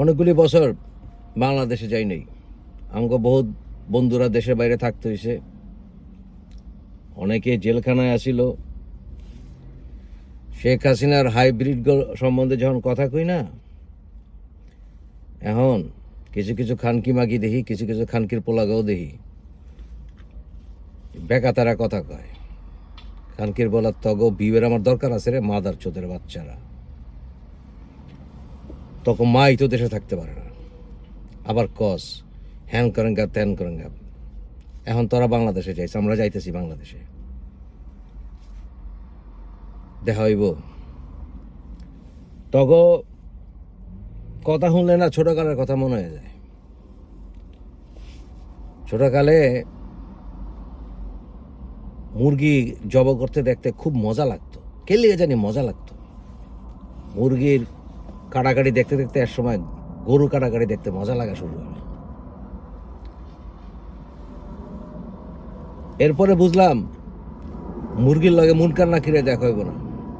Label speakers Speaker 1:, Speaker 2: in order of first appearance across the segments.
Speaker 1: অনেকগুলি বছর বাংলাদেশে যাই নাই আমাকে বহুত বন্ধুরা দেশের বাইরে থাকতে হয়েছে অনেকে জেলখানায় আসিল। শেখ হাসিনার হাইব্রিড সম্বন্ধে যখন কথা কই না, এখন কিছু কিছু খানকি মাগি দেখি, কিছু কিছু খানকির পোলাগাও দেখি। বেকা তারা কথা কয়, খানকির বলার তগ বিবের আমার দরকার আছে রে, মাদার চোদের বাচ্চারা। তখন মাই তো দেশে থাকতে পারে না। আবার কস, হ্যান করেন গা ত্যান করেন গা এখন তোরা বাংলাদেশে যাইছে, আমরা যাইতেছি বাংলাদেশে। দেখা হইব। তগ কথা শুনলে না ছোটকালের কথা মনে হয়ে যায়। ছোটকালে মুরগি জব করতে দেখতে খুব মজা লাগতো। কে লিগে জানি মজা লাগতো। মুরগির কাটাকাটি দেখতে দেখতে এক সময় গরু কাটাকাটি দেখতে মজা লাগা শুরু হলো। এরপরে বুঝলাম মুরগির লগে মুনকার নাকিরে দেখা হইব না।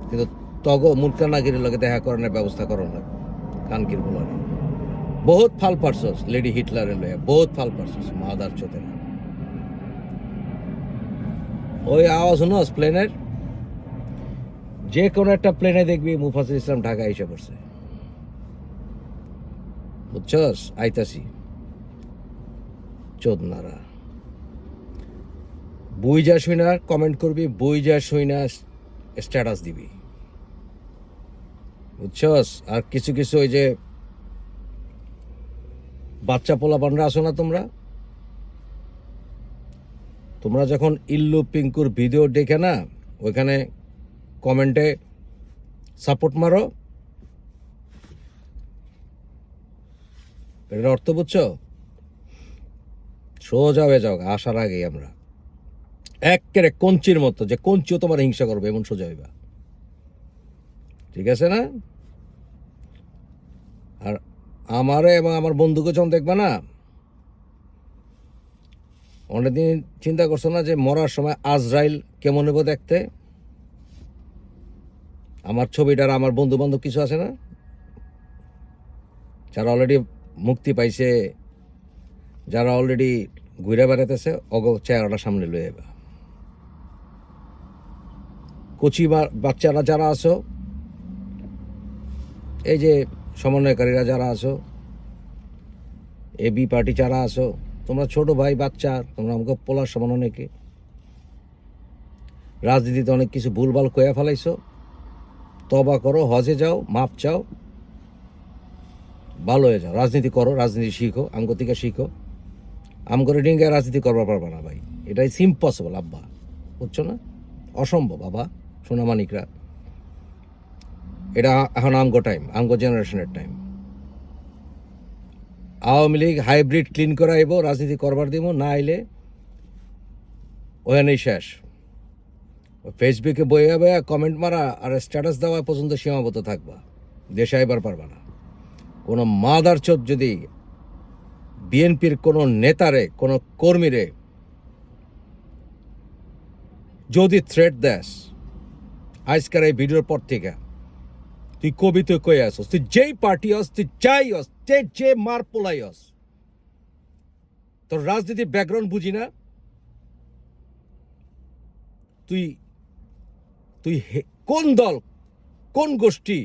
Speaker 1: কিন্তু তগ মুনকার নাকিরের লগে দেখা করানোর ব্যবস্থা করো না। কানকির বলার বহুত ফাল পারছস, লেডি হিটলারের লয়ে। বহুত ফাল পারছস, মাদার চোতে ওই আওয়াজ শুনোস প্লেনের? যে কোনো একটা প্লেনে দেখবি মুফাসিল ইসলাম ঢাকা এসে পড়ছে। বুঝছস? আইতাছি। চোদনারা বই যা শুই না কমেন্ট করবি, বই যা শুই না স্ট্যাটাস দিবি। বুঝছস? আর কিছু কিছু ওই যে বাচ্চা পোলা বানরা আসো না তোমরা? তোমরা যখন ইল্লু পিঙ্কুর ভিডিও দেখে না, ওইখানে কমেন্টে সাপোর্ট মারো। এটার অর্থ বুঝছ? সোজা হয়ে যাও আসার আগেই আমরা। একেরে কঞ্চির মতো, যে কঞ্চিও তোমার হিংসা করবে, এমন সোজা হইবা। ঠিক আছে না? আর আমারে এবং আমার বন্ধুকে যখন দেখবা না, অনেকদিন চিন্তা করছ না যে মরার সময় আজরাইল কেমন হইব দেখতে? আমার ছবিটার, আমার বন্ধু বান্ধব কিছু আছে না? যারা অলরেডি মুক্তি পাইছে, যারা অলরেডি ঘুরে বেড়াতেছে অগ চেহারাটা সামনে লয়ে যাবে। কচি বাচ্চারা যারা আছো, এই যে সমন্বয়কারীরা যারা আছো এ বি পার্টি যারা আছো, তোমরা ছোট ভাই, বাচ্চা, তোমরা আমাকে পোলার সমান অনেকে। রাজনীতিতে অনেক কিছু ভুলভাল কয়া ফেলাইছো। তবা করো, হজে যাও, মাপ চাও ভালো হয়ে যাও। রাজনীতি করো, রাজনীতি শিখো, আমগো থেকে শিখো। আমগরে ডিঙ্গায় রাজনীতি করবার পারবা না ভাই। এটাই ইম্পসিবল আব্বা। বুঝছ না? অসম্ভব বাবা সোনামানিকরা এটা এখন আমগো টাইম আমগো জেনারেশনের time Awami League hybrid clean করাইব, রাজনীতি করবার দিব না আইলে ওখানেই শেষ। ফেসবুকে বইয়া বইয়া কমেন্ট মারা আর স্ট্যাটাস দেওয়া পর্যন্ত সীমাবদ্ধ থাকবা। দেশে আইবার পারবা না। কোনো মাদার চোদ যদি বিএনপির কোনো নেতারে, কোনো কর্মীরে যদি থ্রেট দেস, আজকের এই ভিডিওর পর থেকে তুই কবি তুই কই আসস, তুই যেই পার্টি হস, তুই যাই হস যে যে মার পোলাই হস, তোর রাজনীতি ব্যাকগ্রাউন্ড বুঝি না? তুই তুই কোন দল, কোন গোষ্ঠী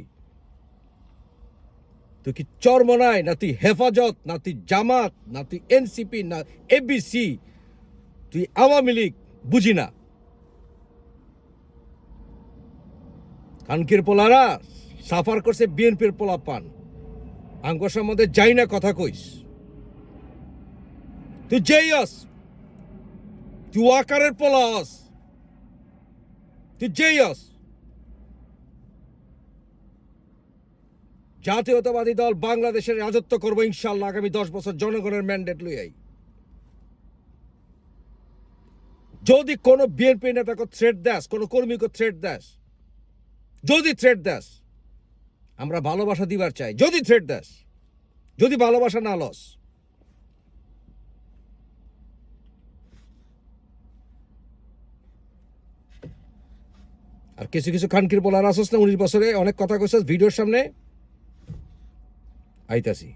Speaker 1: তুই কি চরমনায় না তুই হেফাজত, না তুই জামাত, না তুই এনসিপি না এবিসি তুই আওয়ামী লীগ, বুঝি না। কানকির পোলারা সাফার করছে বিএনপির পোলা পান আঙ্গ সম্বন্ধে যাই না কথা কইস। তুই যেই হস তুই ওয়াকারের পোলা হস তুই যেই হস জাতীয়তাবাদী দল বাংলাদেশের রাজত্ব করব ইনশাল্লাহ আগামী দশ বছর জনগণের ম্যান্ডেট লইয়াই। যদি কোনো বিএনপি নেতাকে থ্রেট দেস, কোনো কর্মীকে থ্রেট দেস, যদি থ্রেট দেস, আমরা ভালোবাসা দিবার চাই। যদি থ্রেট দেস, যদি ভালোবাসা না লস। আর কিছু কিছু খানকির বলার আসস না, উনিশ বছরে অনেক কথা কইছস, ভিডিওর সামনে। আইতাছি।